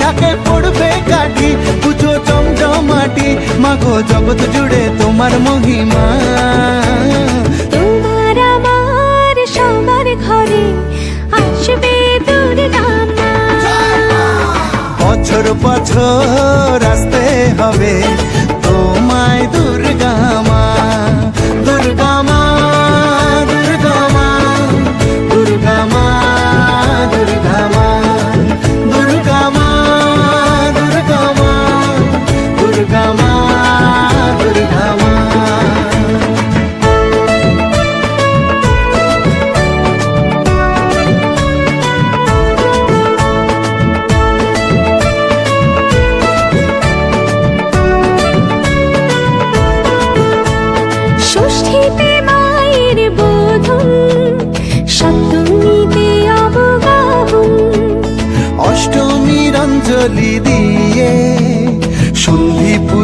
ঢাকে পড়বে কাঠি পুজো জমজমাটি মাগো জগৎ জুড়ে তোমার মহিমা। তোমার আমার সবার ঘরে আসবে দুর্গা বছর বছর আসতে হবে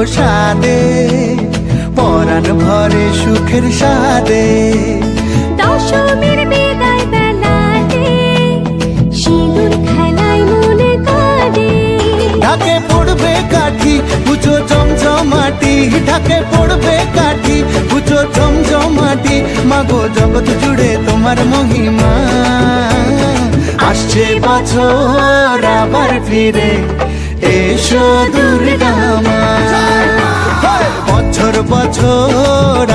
প্রসাদে পরাণ ভরে সুখের সাদে। দশমীর বিদায় বেলাতে সিঁদুর খেলায় মনে কাঁদে। ঢাকে পড়বে কাঠি পুজো জমজমাটি। ঢাকে পড়বে কাঠি পুজো জমজমাটি। মাগো জগৎ জুড়ে তোমার মহিমা। আসছে বছর আবার ফিরে এসো দুর্গা মা বছর বছর